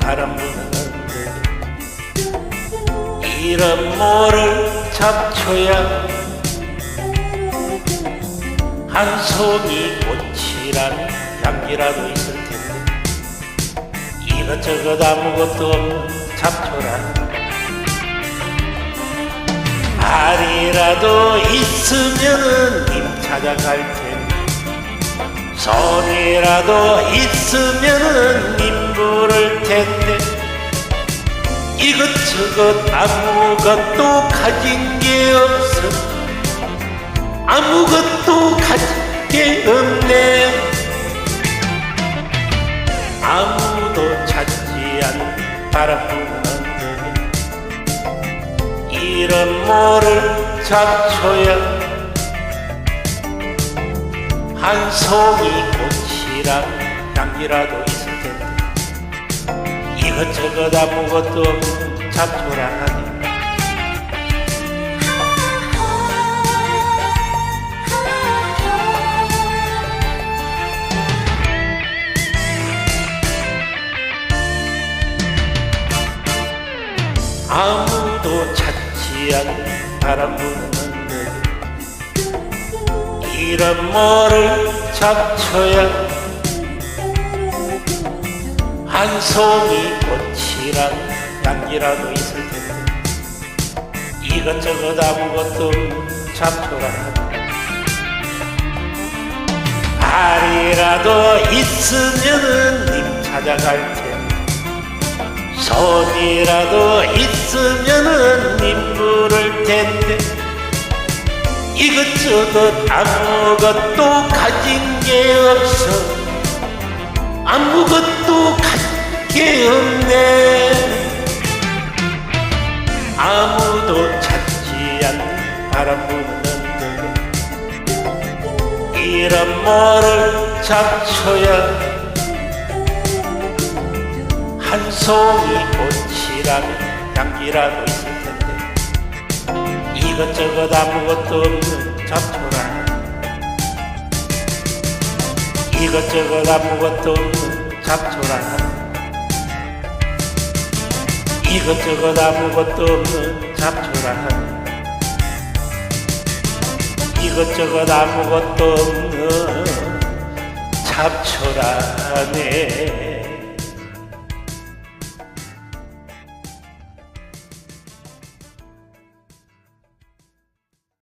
바람 부는데 이런 모를 잡초야 한 송이 꽃이란 향기라도 있을 텐데 이것저것 아무것도 없는 잡초라 알이라도 있으면은 님 찾아갈 텐데 손이라도 있으면은 님 부를 텐데 이것저것 아무것도 가진 게 없어. 아무것도 가진 게 없네. 아무도 찾지 않는 데 이런 모를 잡초야. 한 송이 꽃이랑 향기라도 이것저것 아무것도 없는 잡초라 하니. 아무도 찾지 않는 바람 부는데 이런 모를 잡초야 한 송이 꽃이랑 향기라도 있을 텐데 이것저것 아무것도 잡초라 알이라도 있으면은 님 찾아갈 텐데 손이라도 있으면은 님 부를 텐데 이것저것 아무것도 가진 게 없어. 아무것도 없네. 아무도 찾지 않는 바람 부는데 이런 모를 잡초야 한 송이 꽃이라면 향기라도 있을 텐데 이것저것 아무것도 없는 잡초라. 이것저것 아무것도 없는 잡초라 이것저것 아무것도 없는 잡초라 이것저것 아무것도 없는 잡초라네